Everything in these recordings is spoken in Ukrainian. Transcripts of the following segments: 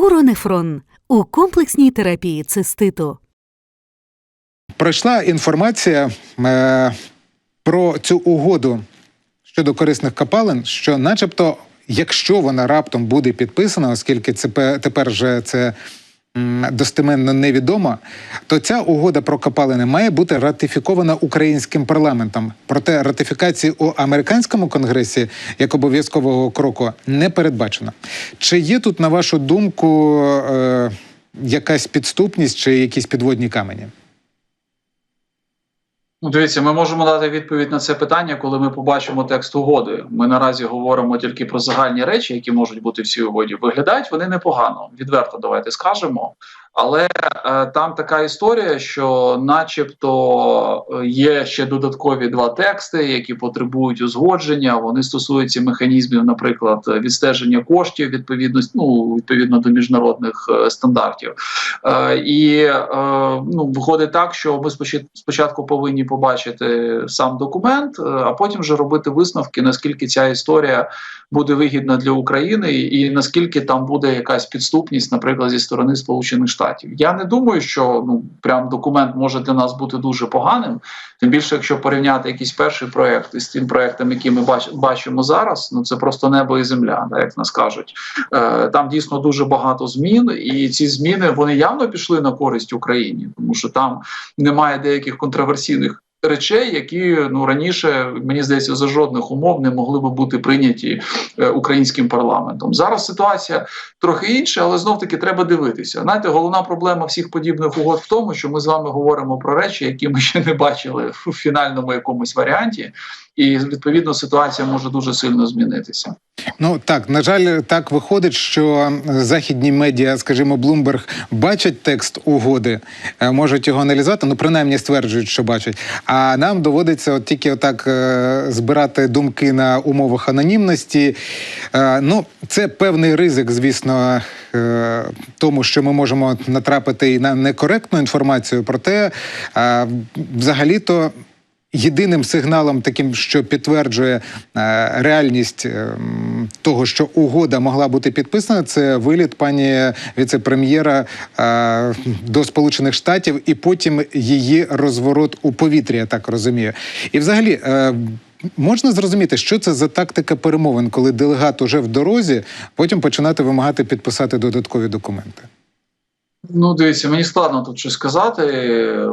Уронефрон у комплексній терапії циститу. Пройшла інформація е, про цю угоду щодо корисних копалин, що, начебто, якщо вона раптом буде підписана, оскільки це пе- тепер вже це достеменно невідомо, то ця угода про копалини має бути ратифікована українським парламентом. Проте ратифікації у американському конгресі як обов'язкового кроку не передбачено. Чи є тут, на вашу думку, е, якась підступність чи якісь підводні камені? Ну, дивіться, ми можемо дати відповідь на це питання, коли ми побачимо текст угоди. Ми наразі говоримо тільки про загальні речі, які можуть бути в цій угоді. Виглядають вони непогано, відверто давайте скажемо. Але е, там така історія, що, начебто, е, є ще додаткові два тексти, які потребують узгодження. Вони стосуються механізмів, наприклад, відстеження коштів відповідно, ну, відповідно до міжнародних е, стандартів. Е, і е, ну, виходить так, що ми спочат- спочатку повинні побачити сам документ, е, а потім вже робити висновки, наскільки ця історія буде вигідна для України, і наскільки там буде якась підступність, наприклад, зі сторони Сполучених Штатів. Я не думаю, що ну прям документ може для нас бути дуже поганим. Тим більше, якщо порівняти якийсь перший проект із тим проектом, який ми бач, бачимо зараз, ну це просто небо і земля, да, як нас кажуть. Е, там дійсно дуже багато змін, і ці зміни вони явно пішли на користь Україні, тому що там немає деяких контроверсійних. Речей, які ну раніше мені здається за жодних умов не могли би бути прийняті е, українським парламентом. Зараз ситуація трохи інша, але знов таки треба дивитися. Знаєте, головна проблема всіх подібних угод в тому, що ми з вами говоримо про речі, які ми ще не бачили в фінальному якомусь варіанті, і відповідно ситуація може дуже сильно змінитися. Ну так, на жаль, так виходить, що західні медіа, скажімо, Bloomberg, бачать текст угоди, е, можуть його аналізувати, ну принаймні стверджують, що бачать. А нам доводиться от тільки отак е, збирати думки на умовах анонімності. Е, Ну, це певний ризик, звісно, тому що ми можемо натрапити і на некоректну інформацію. Проте, взагалі-то. Єдиним сигналом, таким, що підтверджує е, реальність е, того, що угода могла бути підписана, це виліт пані віце-прем'єра е, до Сполучених Штатів і потім її розворот у повітрі, я так розумію. І взагалі. Е, Можна зрозуміти, що це за тактика перемовин, коли делегат уже в дорозі, потім починати вимагати підписати додаткові документи. Ну, дивіться, мені складно тут щось сказати.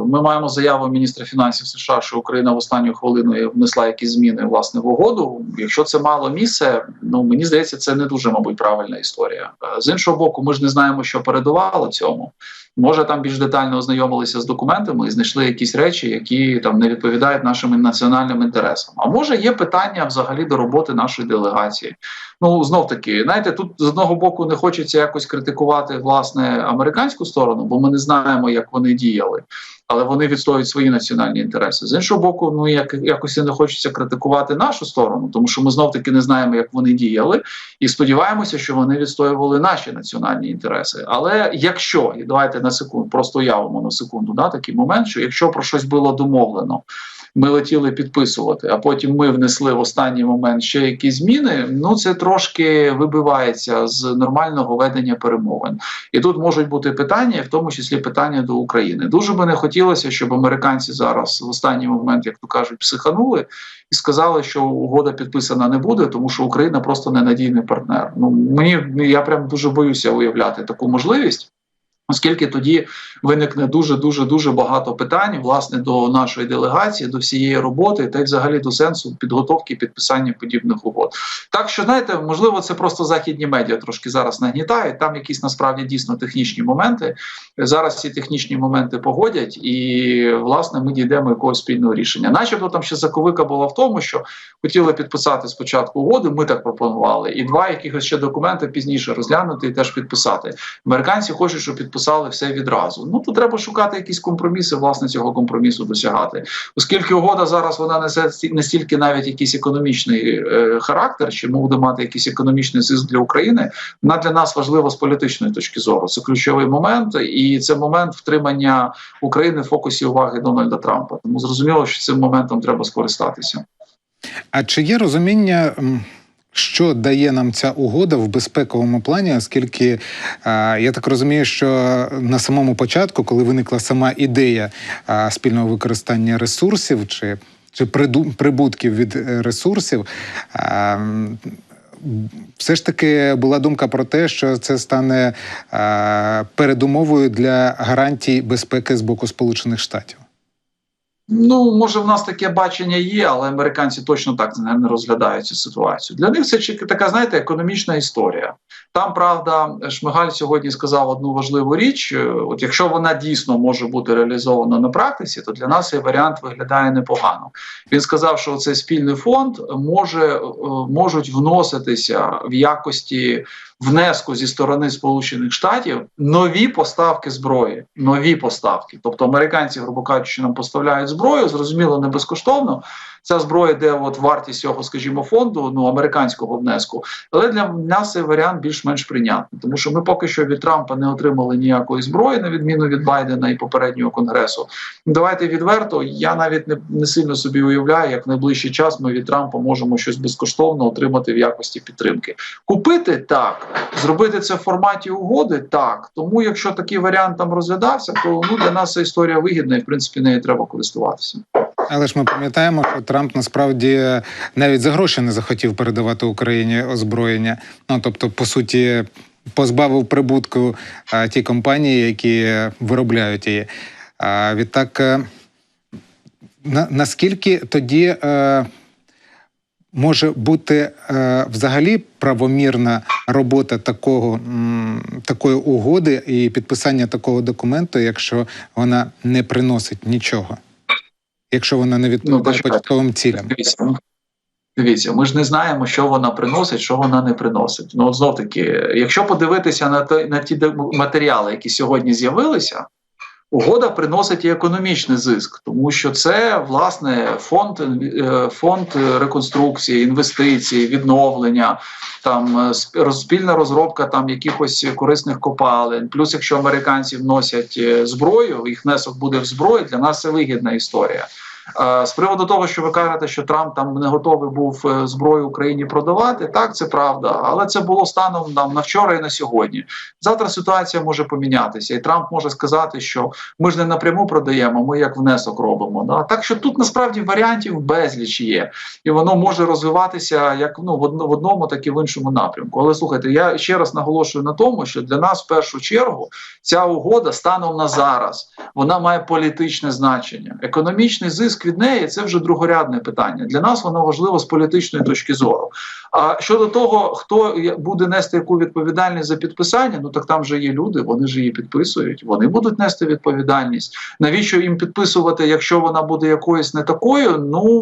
Ми маємо заяву міністра фінансів США, що Україна в останню хвилину внесла якісь зміни власне в угоду. Якщо це мало місце, ну мені здається, це не дуже, мабуть, правильна історія. Е, З іншого боку, ми ж не знаємо, що передувало цьому. Може, там більш детально ознайомилися з документами і знайшли якісь речі, які там не відповідають нашим національним інтересам. А може, є питання взагалі до роботи нашої делегації. Ну знов таки, знаєте, тут з одного боку не хочеться якось критикувати власне американську сторону, бо ми не знаємо, як вони діяли. Але вони відстоюють свої національні інтереси. З іншого боку, ну як якось не хочеться критикувати нашу сторону, тому що ми знов таки не знаємо, як вони діяли, і сподіваємося, що вони відстоювали наші національні інтереси. Але якщо і давайте на секунду, просто уявимо на секунду, да, такий момент, що якщо про щось було домовлено, ми летіли підписувати, а потім ми внесли в останній момент ще якісь зміни. Ну це трошки вибивається з нормального ведення перемовин. І тут можуть бути питання, в тому числі питання до України. Дуже би не хотілося, щоб американці зараз в останній момент, як то кажуть, психанули і сказали, що угода підписана не буде, тому що Україна просто ненадійний партнер. Ну мені я прям дуже боюся уявляти таку можливість. Оскільки тоді виникне дуже дуже дуже багато питань власне до нашої делегації, до всієї роботи, та й взагалі до сенсу підготовки підписання подібних угод. Так що знаєте, можливо, це просто західні медіа трошки зараз нагнітають. Там якісь насправді дійсно технічні моменти. Зараз ці технічні моменти погодять, і власне ми дійдемо якогось спільного рішення. Начебто там ще заковика була в тому, що хотіли підписати спочатку угоду. Ми так пропонували, і два якихось ще документи пізніше розглянути і теж підписати. Американці хочуть, щоб підписали все відразу. Ну то треба шукати якісь компроміси, власне, цього компромісу досягати, оскільки угода зараз вона несе сті- не навіть якийсь економічний е, характер, чи ми буде мати якийсь економічний зиск для України. Вона для нас важлива з політичної точки зору. Це ключовий момент, і це момент втримання України в фокусі уваги Дональда Трампа. Тому зрозуміло, що цим моментом треба скористатися. А чи є розуміння що дає нам ця угода в безпековому плані, оскільки е, я так розумію, що на самому початку, коли виникла сама ідея е, спільного використання ресурсів чи, чи прибутків від е, ресурсів. все ж таки була думка про те, що це стане передумовою для гарантій безпеки з боку Сполучених Штатів. Ну, може, в нас таке бачення є, але американці точно так не розглядають цю ситуацію. Для них це така, знаєте, економічна історія. Там, правда, Шмигаль сьогодні сказав одну важливу річ: е, от якщо вона дійсно може бути реалізована на практиці, то для нас цей варіант виглядає непогано. Він сказав, що цей спільний фонд може е, можуть вноситися в якості внеску зі сторони Сполучених Штатів нові поставки зброї, нові поставки. Тобто американці, грубо кажучи, нам поставляють зброю, зрозуміло, не безкоштовно. Ця зброя йде от вартість цього, скажімо, фонду, ну американського внеску. Але для нас цей варіант більш-менш прийнятний, тому що ми поки що від Трампа не отримали ніякої зброї, на відміну від Байдена і попереднього конгресу. Давайте відверто. Я навіть не, не сильно собі уявляю, як в найближчий час ми від Трампа можемо щось безкоштовно отримати в якості підтримки. Купити так, зробити це в форматі угоди так. Тому, якщо такий варіант там розглядався, то ну для нас ця історія вигідна і в принципі нею треба користуватися. Але ж ми пам'ятаємо, що Трамп насправді навіть за гроші не захотів передавати Україні озброєння. Ну тобто, по суті, позбавив прибутку а, ті компанії, які виробляють її. А відтак, е, на, наскільки тоді е, може бути е, взагалі правомірна робота такого, м, такої угоди і підписання такого документу, якщо вона не приносить нічого? Якщо вона не відповідає почекайте. початковим цілям. Дивіться, ну, дивіться, ми ж не знаємо, що вона приносить, що вона не приносить. Ну, знов таки, якщо подивитися на, те- на ті матеріали, які сьогодні з'явилися, угода приносить і економічний зиск, тому що це власне фонд, е, фонд реконструкції, інвестицій, відновлення, там е, спільна розробка там якихось корисних копалин. Плюс, якщо американці вносять е, зброю, їх внесок буде в зброю. Для нас це вигідна історія. Е, З приводу того, що ви кажете, що Трамп там не готовий був е, зброю Україні продавати, так це правда, але це було станом нам на вчора і на сьогодні. Завтра ситуація може помінятися, і Трамп може сказати, що ми ж не напряму продаємо, ми як внесок робимо. Да? Так що тут насправді варіантів безліч є, і воно може розвиватися як ну в одному, так і в іншому напрямку. Але слухайте, я ще раз наголошую на тому, що для нас в першу чергу ця угода станом на зараз вона має політичне значення. Економічний зиск неї це вже другорядне питання. Для нас воно важливо з політичної точки зору. А щодо того, хто буде нести яку відповідальність за підписання, ну так там вже є люди, вони ж її підписують, вони будуть нести відповідальність. Навіщо їм підписувати, якщо вона буде якоюсь не такою? Ну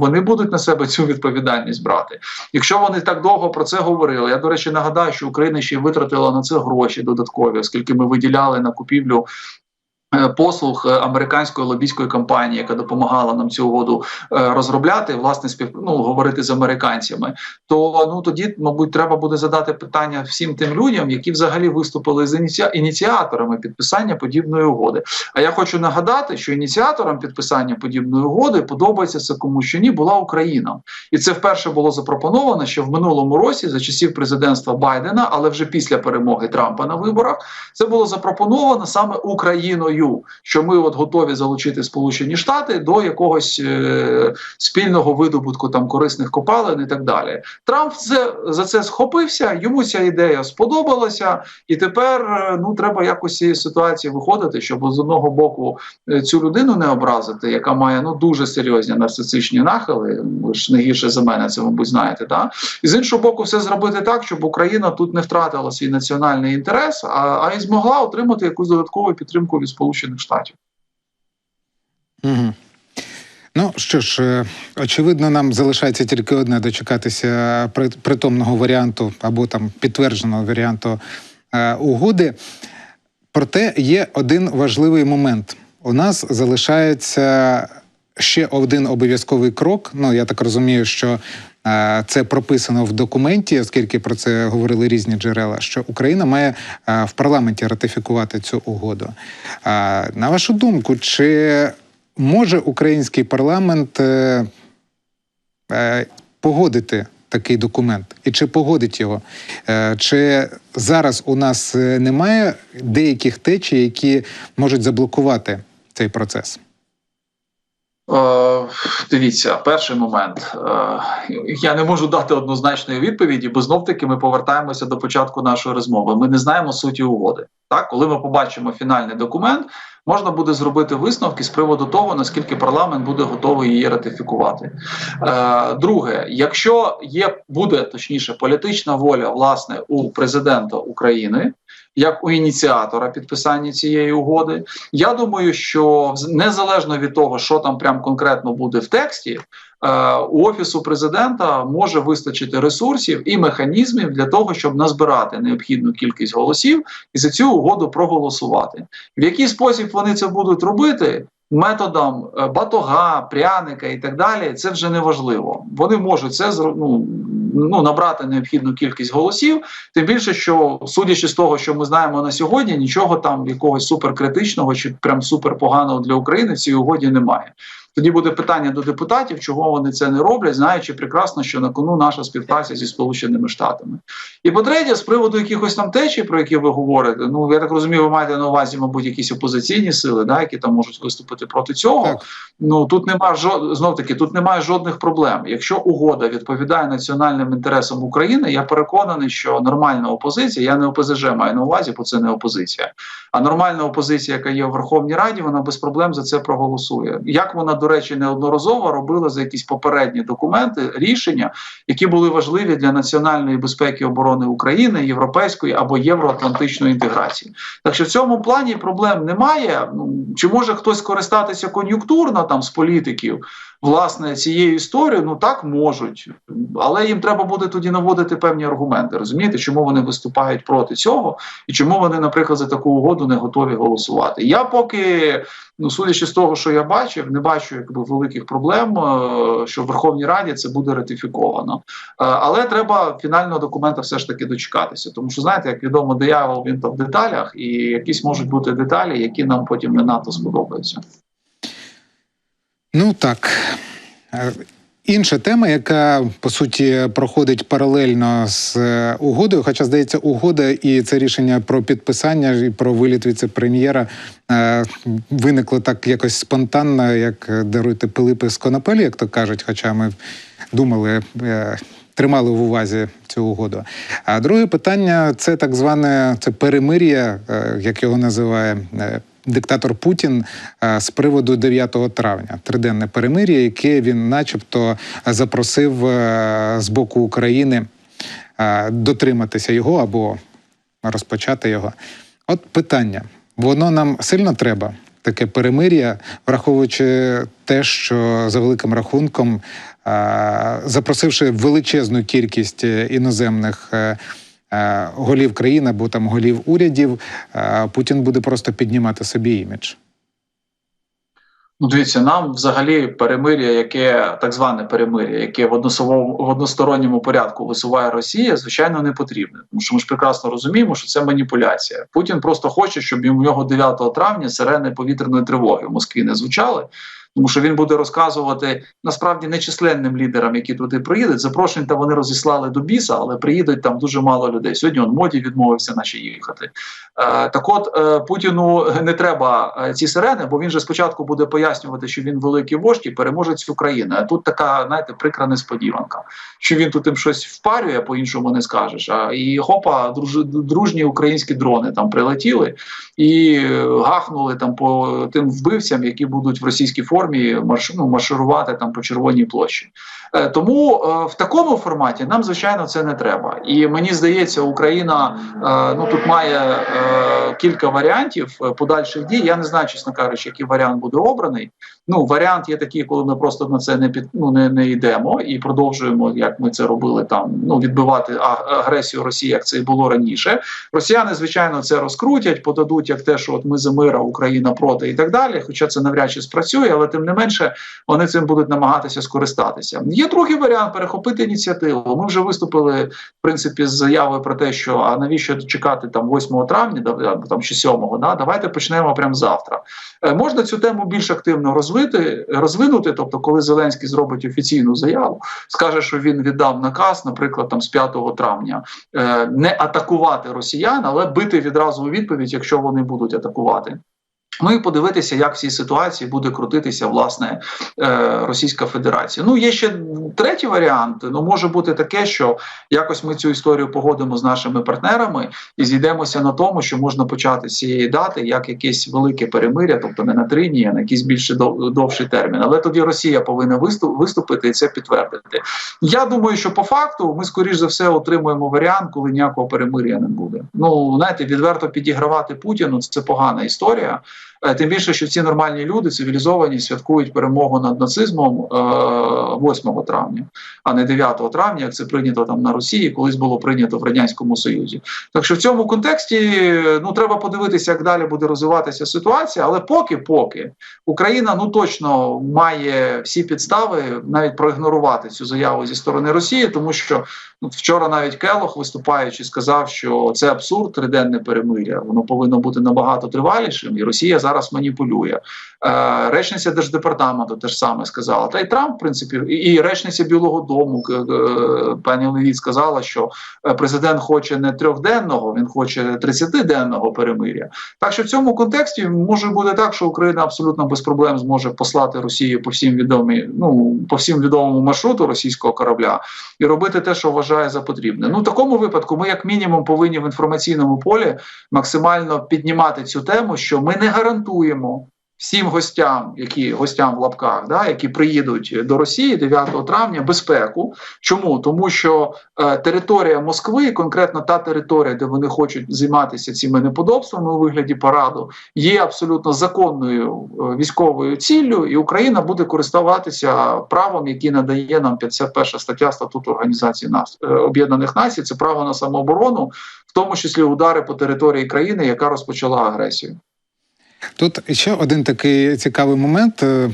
вони будуть на себе цю відповідальність брати. Якщо вони так довго про це говорили, я до речі нагадаю, що Україна ще й витратила на це гроші додаткові, оскільки ми виділяли на купівлю. Е, Послуг е, американської лобійської компанії, яка допомагала нам цю угоду е, розробляти, власне спів ну, говорити з американцями, то ну тоді, мабуть, треба буде задати питання всім тим людям, які взагалі виступили з ініці... ініціаторами підписання подібної угоди. А я хочу нагадати, що ініціатором підписання подібної угоди подобається це кому що ні, була Україна, і це вперше було запропоновано ще в минулому році за часів президентства Байдена, але вже після перемоги Трампа на виборах. Це було запропоновано саме Україною, що ми от готові залучити Сполучені Штати до якогось е, спільного видобутку там корисних копалин і так далі. Трамп це за це схопився. Йому ця ідея сподобалася, і тепер е, ну треба якось цієї ситуації виходити, щоб з одного боку е, цю людину не образити, яка має ну дуже серйозні нарцисичні нахили. Ви ж не гірше за мене, це мабуть знаєте. Да? І з іншого боку, все зробити так, щоб Україна тут не втратила свій національний інтерес, а, а й змогла отримати якусь додаткову підтримку від Сполучених Штатів. Угу. Ну що ж, е, очевидно, нам залишається тільки одне дочекатися притомного варіанту або там підтвердженого варіанту е, угоди. Проте є один важливий момент. У нас залишається ще один обов'язковий крок. Ну, я так розумію, що це прописано в документі, оскільки про це говорили різні джерела, що Україна має в парламенті ратифікувати цю угоду. На вашу думку, чи може український парламент е, е, погодити такий документ, і чи погодить його? Е, Чи зараз у нас немає деяких течій, які можуть заблокувати цей процес? Е, Дивіться, перший момент. Е, Я не можу дати однозначної відповіді, бо знов таки ми повертаємося до початку нашої розмови. Ми не знаємо суті угоди. Так, коли ми побачимо фінальний документ, можна буде зробити висновки з приводу того, наскільки парламент буде готовий її ратифікувати. Е, Друге, якщо є буде точніше політична воля власне у президента України. Як у ініціатора підписання цієї угоди, я думаю, що незалежно від того, що там прям конкретно буде в тексті, е, у офісу президента може вистачити ресурсів і механізмів для того, щоб назбирати необхідну кількість голосів і за цю угоду проголосувати. В який спосіб вони це будуть робити? Методом е, батога, пряника і так далі, це вже не важливо. Вони можуть це ну, ну, набрати необхідну кількість голосів. Тим більше, що судячи з того, що ми знаємо на сьогодні, нічого там якогось суперкритичного чи прям суперпоганого для України в цій угоді немає. Тоді буде питання до депутатів, чого вони це не роблять, знаючи прекрасно, що на кону наша співпраця зі Сполученими Штатами. І по-третє, з приводу якихось там течій, про які ви говорите, ну я так розумію, ви маєте на увазі, мабуть, якісь опозиційні сили, да, які там можуть виступити проти цього. Так. Ну тут немає жод... знов таки, тут немає жодних проблем. Якщо угода відповідає національним інтересам України, я переконаний, що нормальна опозиція, я не ОПЗЖ маю на увазі, бо це не опозиція. А нормальна опозиція, яка є в Верховній Раді, вона без проблем за це проголосує. Як вона, до речі, неодноразово робила за якісь попередні документи рішення, які були важливі для національної безпеки і оборони України, європейської або євроатлантичної інтеграції. Так що в цьому плані проблем немає. Ну чи може хтось користатися кон'юнктурно там з політиків? Власне, цією історією, ну так можуть, але їм треба буде тоді наводити певні аргументи. Розумієте, чому вони виступають проти цього, і чому вони, наприклад, за таку угоду не готові голосувати. Я поки, ну судячи з того, що я бачив, не бачу якби великих проблем, е, що в Верховній Раді це буде ратифіковано. Е, Але треба фінального документа все ж таки дочекатися, тому що знаєте, як відомо, диявол він там в деталях, і якісь можуть бути деталі, які нам потім не надто сподобаються. Ну так. Інша тема, яка по суті проходить паралельно з е, угодою, хоча здається, угода і це рішення про підписання і про виліт віце-прем'єра е, виникло так якось спонтанно, як е, даруйте Пилипи з конопелі, як то кажуть. Хоча ми думали, тримали в увазі цю угоду. А друге питання це так зване це перемир'я, як його називає. Диктатор Путін е, з приводу 9 травня, триденне перемир'я, яке він, начебто, запросив е, з боку України е, дотриматися його або розпочати його. От питання: воно нам сильно треба, таке перемир'я, враховуючи те, що за великим рахунком, запросивши величезну кількість іноземних. Е, Голів країн або там голів урядів, е, Путін буде просто піднімати собі імідж. Ну, дивіться, нам взагалі перемир'я, яке так зване перемир'я, яке в в односторонньому порядку висуває Росія, звичайно, не потрібне. Тому що ми ж прекрасно розуміємо, що це маніпуляція. Путін просто хоче, щоб йому його 9 травня сирени повітряної тривоги в Москві не звучали. Тому що він буде розказувати насправді нечисленним лідерам, які туди приїдуть. Запрошень та вони розіслали до біса, але приїдуть там дуже мало людей. Сьогодні он моді відмовився, наче їхати. Е, так, от е, Путіну не треба е, ці сирени, бо він же спочатку буде пояснювати, що він великий вождь і переможець України. А тут така, знаєте, прикра несподіванка, що він тут їм щось впарює, по іншому не скажеш. А і хопа, друж, дружні українські дрони там прилетіли і гахнули там по тим вбивцям, які будуть в російській формі марш, ну, марширувати там по червоній площі. Е, Тому е, в такому форматі нам звичайно це не треба. І мені здається, Україна е, ну тут має кілька варіантів подальших дій. Я не знаю, чесно кажучи, який варіант буде обраний. Ну варіант є такий, коли ми просто на це не під ну не, не йдемо і продовжуємо, як ми це робили там. Ну відбивати агресію Росії, як це і було раніше. Росіяни, звичайно, це розкрутять, подадуть як те, що от ми за мира, Україна проти і так далі. Хоча це навряд чи спрацює, але тим не менше вони цим будуть намагатися скористатися. Є другий варіант перехопити ініціативу. Ми вже виступили в принципі з заявою про те, що а навіщо чекати там 8 травня, там чи 7, да? давайте почнемо прямо завтра. Е, можна цю тему більш активно розвивати. Розвити, розвинути. Тобто, коли Зеленський зробить офіційну заяву, скаже, що він віддав наказ, наприклад, там з 5 травня, е, не атакувати росіян, але бити відразу у відповідь, якщо вони будуть атакувати. Ну і подивитися, як в цій ситуації буде крутитися власне е, Російська Федерація. Ну є ще третій варіант. Ну може бути таке, що якось ми цю історію погодимо з нашими партнерами і зійдемося на тому, що можна почати з цієї дати як якесь велике перемиря, тобто не на три дні, а на якийсь більше дов- довший термін. Але тоді Росія повинна виступ, виступити і це підтвердити. Я думаю, що по факту ми скоріш за все отримуємо варіант, коли ніякого перемир'я не буде. Ну знаєте, відверто підігравати Путіну це погана історія. Е, Тим більше, що ці нормальні люди цивілізовані святкують перемогу над нацизмом е, 8 травня, а не 9 травня, як це прийнято там на Росії, колись було прийнято в радянському Союзі. Так що в цьому контексті ну треба подивитися, як далі буде розвиватися ситуація. Але поки, поки Україна ну точно має всі підстави навіть проігнорувати цю заяву зі сторони Росії, тому що ну, вчора навіть Келох, виступаючи, сказав, що це абсурд, триденне перемиря. Воно повинно бути набагато тривалішим, і Росія зараз маніпулює. Е, речниця держдепартаменту теж саме сказала. Та й Трамп, в принципі, і, речниця Білого Дому к- к- пані Левіт сказала, що е, президент хоче не трьохденного, він хоче 30-денного перемиря. Так що в цьому контексті може бути так, що Україна абсолютно без проблем зможе послати Росію по всім відомі, ну по всім відомому маршруту російського корабля і робити те, що вважає за потрібне. Ну в такому випадку ми, як мінімум, повинні в інформаційному полі максимально піднімати цю тему, що ми не гарантуємо. Всім гостям, які гостям в лапках, да, які приїдуть до Росії 9 травня, безпеку. Чому? Тому що е, територія Москви, конкретно та територія, де вони хочуть займатися цими неподобствами у вигляді параду, є абсолютно законною е, військовою ціллю, і Україна буде користуватися правом, який надає нам 51 стаття статуту Організації е, Об'єднаних Націй. Це право на самооборону, в тому числі удари по території країни, яка розпочала агресію. Тут ще один такий цікавий момент. Е,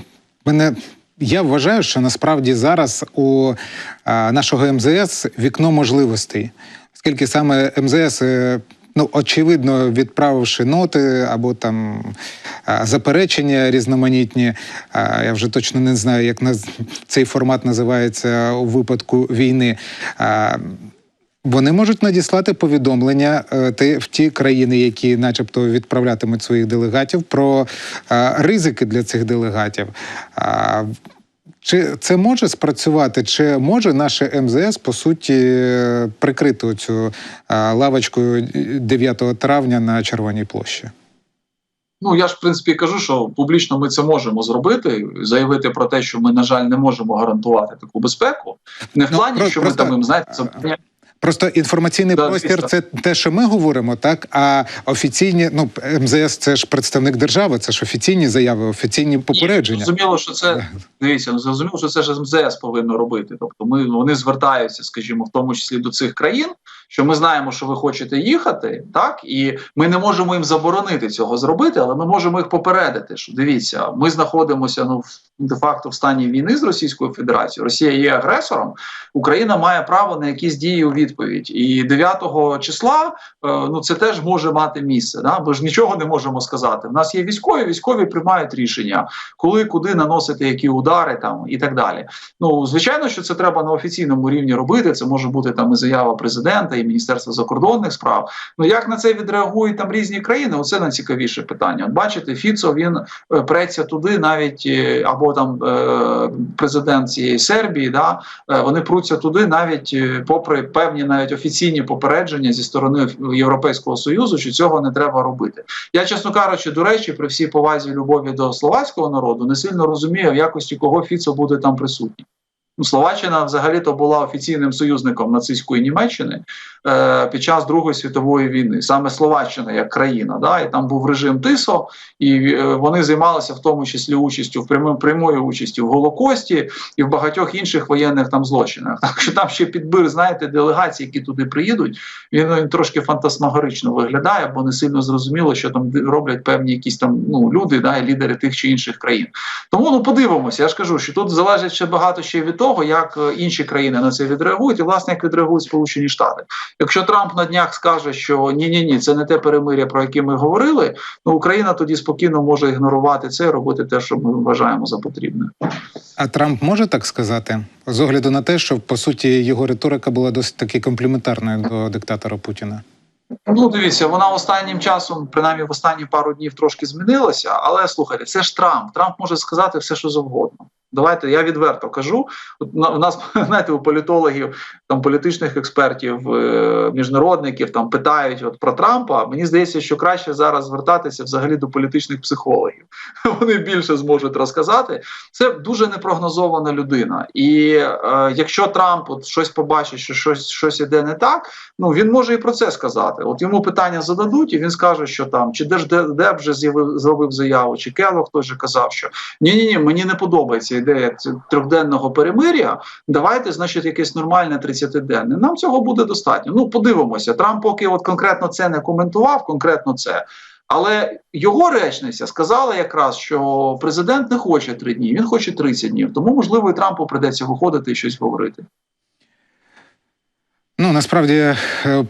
Мене я вважаю, що насправді зараз у нашого МЗС вікно можливостей, оскільки саме МЗС. е, Ну, очевидно, відправивши ноти або там заперечення різноманітні. Я вже точно не знаю, як цей формат називається у випадку війни. Вони можуть надіслати повідомлення е, в ті країни, які, начебто, відправлятимуть своїх делегатів, про е, ризики для цих делегатів. Чи це може спрацювати? Чи може наше МЗС по суті е, прикрити цю лавочкою 9 травня на Червоній площі? Ну я ж в принципі кажу, що публічно ми це можемо зробити, заявити про те, що ми, на жаль, не можемо гарантувати таку безпеку. Не в Ну, плані, що просто- ми там їм знаєте, забороняємо. Просто інформаційний Да, простір це те, що ми говоримо, так а офіційні, ну МЗС це ж представник держави, це ж офіційні заяви, офіційні попередження. Ні, Зрозуміло, що це дивіться, ну зрозуміло, що це ж МЗС повинно робити. Тобто, ми вони звертаються, скажімо, в тому числі до цих країн, що ми знаємо, що ви хочете їхати, так і ми не можемо їм заборонити цього зробити, але ми можемо їх попередити. Що дивіться, ми знаходимося ну де-факто в стані війни з Російською Федерацією. Росія є агресором. Україна має право на якісь дії у відповідь. І 9 числа е, ну це теж може мати місце. Да? Ми ж нічого не можемо сказати. У нас є військові, військові приймають рішення, коли куди наносити які удари там і так далі. Ну звичайно, що це треба на офіційному рівні робити. Це може бути там і заява президента, і міністерства закордонних справ. Ну як на це відреагують там різні країни? Оце найцікавіше питання. От бачите, Фіцо він е, преться туди, навіть е, або там е, президент цієї Сербії, да вони пруться туди, навіть попри певні навіть офіційні попередження зі сторони Європейського союзу, що цього не треба робити. Я, чесно кажучи, до речі, при всій повазі любові до словацького народу не сильно розумію, в якості кого Фіцо буде там присутній. Ну, Словаччина взагалі-то була офіційним союзником нацистської Німеччини під час Другої світової війни. Саме Словаччина як країна, да, і там був режим ТИСО, і е, вони займалися в тому числі участю в прямою прямою участю в Голокості і в багатьох інших воєнних там злочинах. Так що там ще підбір, знаєте, делегацій, які туди приїдуть, він, він трошки фантасмагорично виглядає, бо не сильно зрозуміло, що там роблять певні якісь там ну люди, да, і лідери тих чи інших країн. Тому ну подивимося. Я ж кажу, що тут залежить ще багато ще від того. того, як е, інші країни на це відреагують, і власне як відреагують Сполучені Штати. Якщо Трамп на днях скаже, що ні, ні, ні, це не те перемиря, про яке ми говорили, ну Україна тоді спокійно може ігнорувати це, і робити те, що ми вважаємо за потрібне. А Трамп може так сказати з огляду на те, що по суті його риторика була досить таки компліментарною до диктатора Путіна. Ну, дивіться, вона останнім часом, принаймні в останні пару днів, трошки змінилася. Але слухайте, це ж Трамп. Трамп може сказати все, що завгодно. Давайте я відверто кажу. От на- у нас знаєте, у політологів, там політичних експертів, е, міжнародників там питають от про Трампа. Мені здається, що краще зараз звертатися взагалі до політичних психологів. Вони більше зможуть розказати. Це дуже непрогнозована людина. І е, якщо Трамп от щось побачить, що щось щось іде не так, ну він може і про це сказати. От йому питання зададуть, і він скаже, що там чи Держдеп вже з'явив зробив заяву, чи Келлог хтось же казав, що ні, ні, ні, мені не подобається ідея трьохденного перемир'я. Давайте, значить, якесь нормальне 30-денне. Нам цього буде достатньо. Ну, подивимося. Трамп поки от конкретно це не коментував, конкретно це. Але його речниця сказала якраз, що президент не хоче три дні, він хоче 30 днів. Тому можливо і Трампу придеться виходити і щось говорити. Ну насправді е,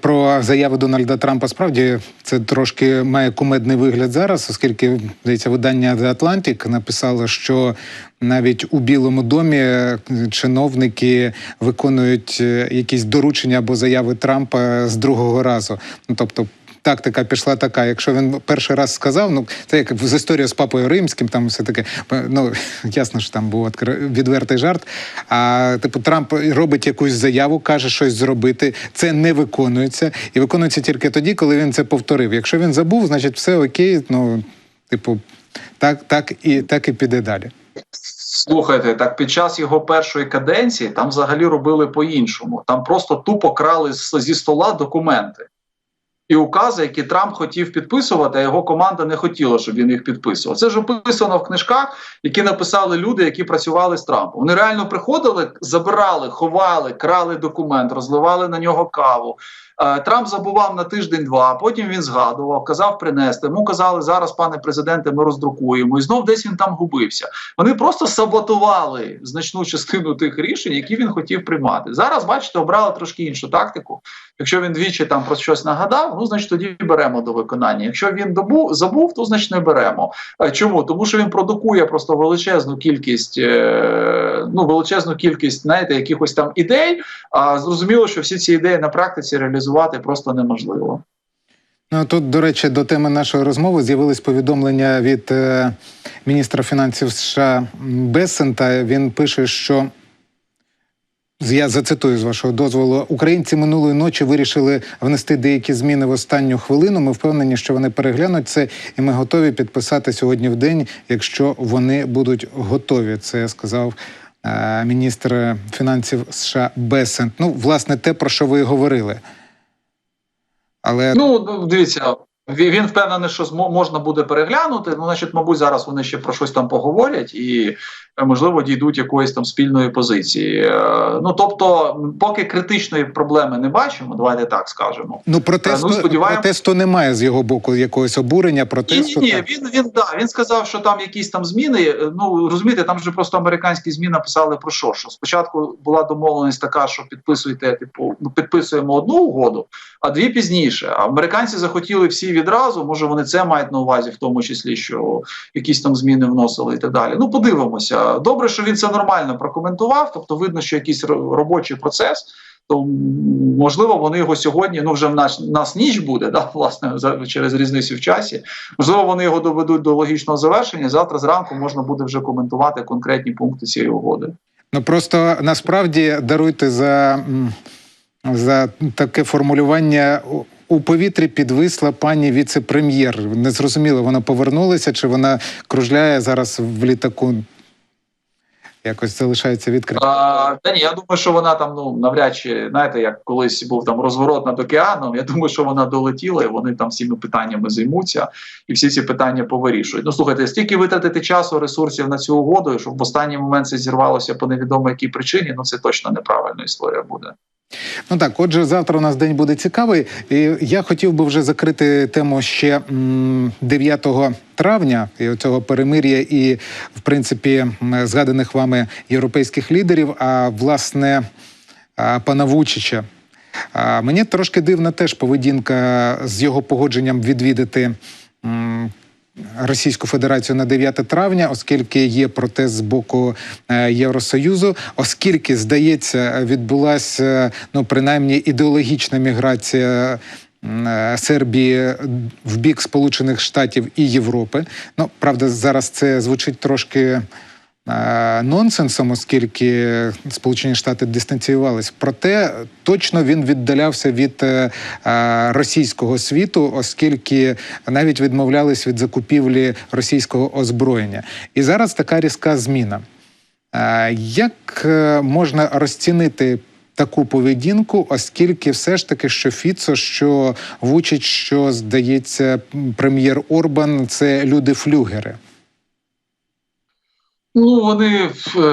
про заяви Дональда Трампа справді це трошки має кумедний вигляд зараз, оскільки здається, видання The Atlantic написало, що навіть у Білому домі е, чиновники виконують е, якісь доручення або заяви Трампа з другого разу. Ну тобто. Тактика пішла така. Якщо він перший раз сказав, ну це як з історією з папою римським, там все таке. Ну ясно, що там був відвертий жарт. А типу Трамп робить якусь заяву, каже щось зробити. Це не виконується, і виконується тільки тоді, коли він це повторив. Якщо він забув, значить все окей. Ну, типу, так, так і так і піде далі. Слухайте, так під час його першої каденції там взагалі робили по-іншому. Там просто тупо крали зі стола документи. І укази, які Трамп хотів підписувати, а його команда не хотіла, щоб він їх підписував. Це ж описано в книжках, які написали люди, які працювали з Трампом. Вони реально приходили, забирали, ховали, крали документ, розливали на нього каву. Е, Трамп забував на тиждень-два, потім він згадував, казав принести. Йому казали, зараз, пане президенте, ми роздрукуємо. І знов десь він там губився. Вони просто саботували значну частину тих рішень, які він хотів приймати. Зараз, бачите, обрали трошки іншу тактику. Якщо він двічі там про щось нагадав, ну значить тоді беремо до виконання. Якщо він добу забув, то значить не беремо. Е, Чому? Тому що він продукує просто величезну кількість, е, ну величезну кількість, знаєте, якихось там ідей. А зрозуміло, що всі ці ідеї на практиці реалізувати просто неможливо. Ну тут, до речі, до теми нашої розмови з'явились повідомлення від е, міністра фінансів США Бессента. Він пише, що я зацитую з вашого дозволу. Українці минулої ночі вирішили внести деякі зміни в останню хвилину. Ми впевнені, що вони переглянуть це, і ми готові підписати сьогодні в день, якщо вони будуть готові. Це сказав е, міністр фінансів США Бесент. Ну, власне, те про що ви говорили. Але Ну дивіться. Він впевнений, що можна буде переглянути. Ну, значить, мабуть, зараз вони ще про щось там поговорять і можливо дійдуть якоїсь там спільної позиції. Е, Ну тобто, поки критичної проблеми не бачимо, давайте так скажемо. Ну, протесту, Ну, сподіваємось- протесту немає з його боку якогось обурення, Ні, протесту. ні, ні, так. він він да він сказав, що там якісь там зміни. е, Ну розумієте, там же просто американські змі написали про що? Що спочатку була домовленість така, що підписуйте, типу, ну, підписуємо одну угоду, а дві пізніше. А американці захотіли всі відразу. Може, вони це мають на увазі, в тому числі, що якісь там зміни вносили і так далі. Ну, подивимося. Добре, що він це нормально прокоментував. Тобто, видно, що якийсь робочий процес. То можливо, вони його сьогодні. Ну вже в нас, нас ніч буде, да, власне, за через різницю в часі. Можливо, вони його доведуть до логічного завершення. Завтра зранку можна буде вже коментувати конкретні пункти цієї угоди. Ну просто насправді даруйте за, за таке формулювання. У- повітрі підвисла пані віце-прем'єр. Незрозуміло, вона повернулася чи вона кружляє зараз в літаку. Якось залишається відкритим. А, та ні, я думаю, що вона там ну навряд чи знаєте, як колись був там розворот над океаном. Я думаю, що вона долетіла, і вони там всіми питаннями займуться і всі ці питання повирішують. Ну слухайте, стільки витратити часу, ресурсів на цю угоду, щоб в останній момент це зірвалося по невідомо якій причині. Ну це точно неправильна історія буде. Ну так, отже, завтра у нас день буде цікавий. І я хотів би вже закрити тему ще 9 травня і цього перемир'я і, в принципі, згаданих вами європейських лідерів. А власне пана Вучича. Мені трошки дивна теж поведінка з його погодженням відвідати. Російську Федерацію на 9 травня, оскільки є протест з боку е, Євросоюзу, оскільки здається, відбулася ну принаймні ідеологічна міграція. е, Сербії в бік Сполучених Штатів і Європи. Ну правда, зараз це звучить трошки нонсенсом, оскільки Сполучені Штати дистанціювались. Проте точно він віддалявся від е, російського світу, оскільки навіть відмовлялись від закупівлі російського озброєння. І зараз така різка зміна. Як е, можна розцінити таку поведінку, оскільки все ж таки, що Фіцо, що Вучич, що здається, прем'єр Орбан це люди-флюгери. Ну, вони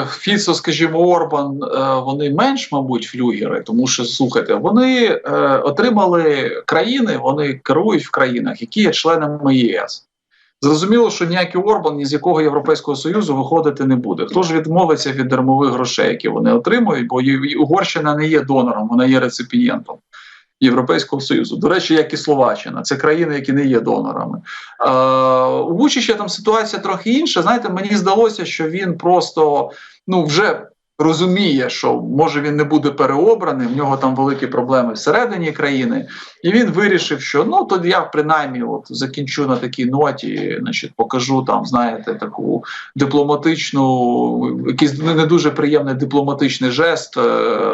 Фіцо, скажімо, Орбан, е, вони менш, мабуть, флюгери, тому що слухайте, вони е, отримали країни, вони керують в країнах, які є членами ЄС. Зрозуміло, що ніякий Орбан ні з якого Європейського Союзу виходити не буде. Хто ж відмовиться від дармових грошей, які вони отримують, бо Угорщина не є донором, вона є реципієнтом. Європейського союзу, до речі, як і Словаччина, це країни, які не є донорами. Е, у Вучича там ситуація трохи інша. Знаєте, мені здалося, що він просто ну вже розуміє, що може він не буде переобраний. В нього там великі проблеми всередині країни, і він вирішив, що ну тоді я принаймні от закінчу на такій ноті, значить, покажу там, знаєте, таку дипломатичну, якийсь не дуже приємний дипломатичний жест, е,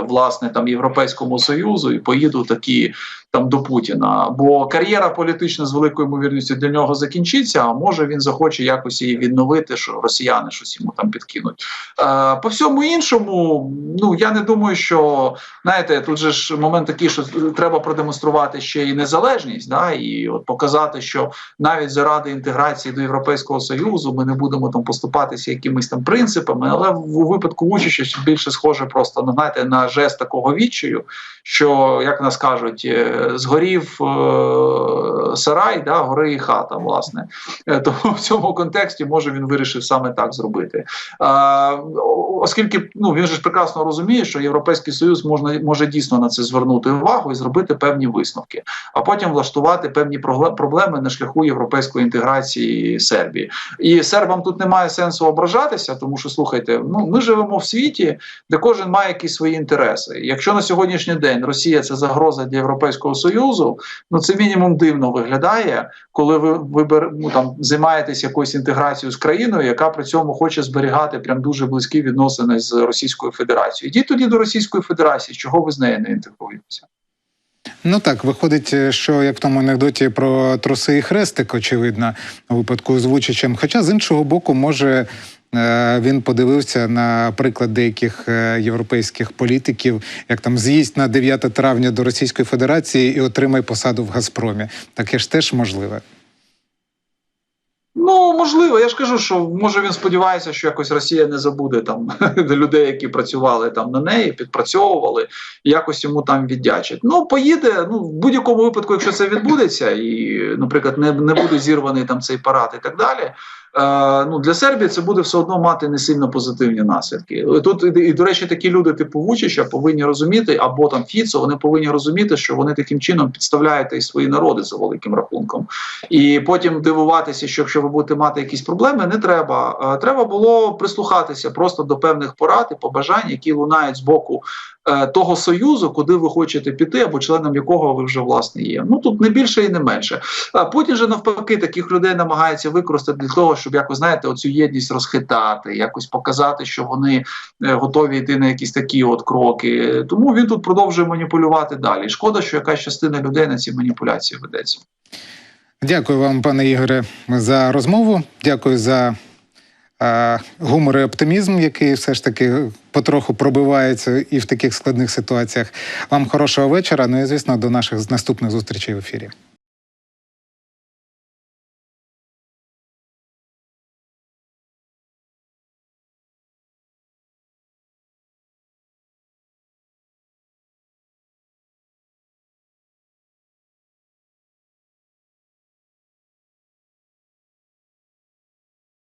власне, там Європейському Союзу, і поїду такі там до Путіна. Бо кар'єра політична з великою ймовірністю для нього закінчиться. А може він захоче якось її відновити, що росіяни щось йому там підкинуть. Е, по всьому іншому, ну я не думаю, що знаєте, тут же ж момент такий, що треба продемонструвати ще і незалежність, да, і от показати, що навіть заради інтеграції до Європейського союзу ми не будемо там поступатися якимись там принципами, але у випадку Вучича більше схоже просто на знаєте, на жест такого відчаю, що як нас кажуть, е, згорів е, сарай, да, гори і хата, власне. Е, Тому в цьому контексті може він вирішив саме так зробити. О- оскільки ну він же ж прекрасно розуміє, що Європейський Союз можна може дійсно на це звернути увагу і зробити певні висновки, а потім влаштувати певні проблеми на шляху європейської інтеграції Сербії. І сербам тут немає сенсу ображатися, тому що слухайте, ну ми живемо в світі, де кожен має якісь свої інтереси. Якщо на сьогоднішній день Росія це загроза для Європейського Союзу, ну це мінімум дивно виглядає, коли ви вибер, ну, там займаєтесь якоюсь інтеграцією з країною, яка при цьому хоче зберігати прям дуже близькі відносини з Російською Федерацією. Йдіть тоді до Російської Федерації, чого ви з нею не інтегруєтеся? Ну так, виходить, що як в тому анекдоті про труси і хрестик, очевидно, у випадку з Вучичем. Хоча з іншого боку, може. е, Він подивився на приклад деяких е, європейських політиків, як там з'їсть на 9 травня до Російської Федерації і отримай посаду в Газпромі. Таке ж теж можливе. Ну можливо, я ж кажу, що може він сподівається, що якось Росія не забуде там людей, які працювали там на неї, підпрацьовували, і якось йому там віддячать. Ну поїде. Ну в будь-якому випадку, якщо це відбудеться, і, наприклад, не, не буде зірваний там цей парад і так далі. Е, ну для Сербії це буде все одно мати не сильно позитивні наслідки. Тут і, до речі, такі люди, типу Вучича, повинні розуміти, або там Фіцо, вони повинні розуміти, що вони таким чином підставляють і свої народи за великим рахунком. І потім дивуватися, що якщо ви будете мати якісь проблеми, не треба. Е, Треба було прислухатися просто до певних порад і побажань, які лунають з боку того союзу, куди ви хочете піти, або членом якого ви вже власне є. Ну тут не більше і не менше. А Путін же навпаки таких людей намагається використати для того, щоб якось знаєте, оцю єдність розхитати, якось показати, що вони е, готові йти на якісь такі от кроки. Тому він тут продовжує маніпулювати далі. Шкода, що якась частина людей на ці маніпуляції ведеться. Дякую вам, пане Ігоре, за розмову. Дякую за е, гумор і оптимізм, який все ж таки потроху пробивається і в таких складних ситуаціях. Вам хорошого вечора. Ну і звісно, до наших наступних зустрічей в ефірі.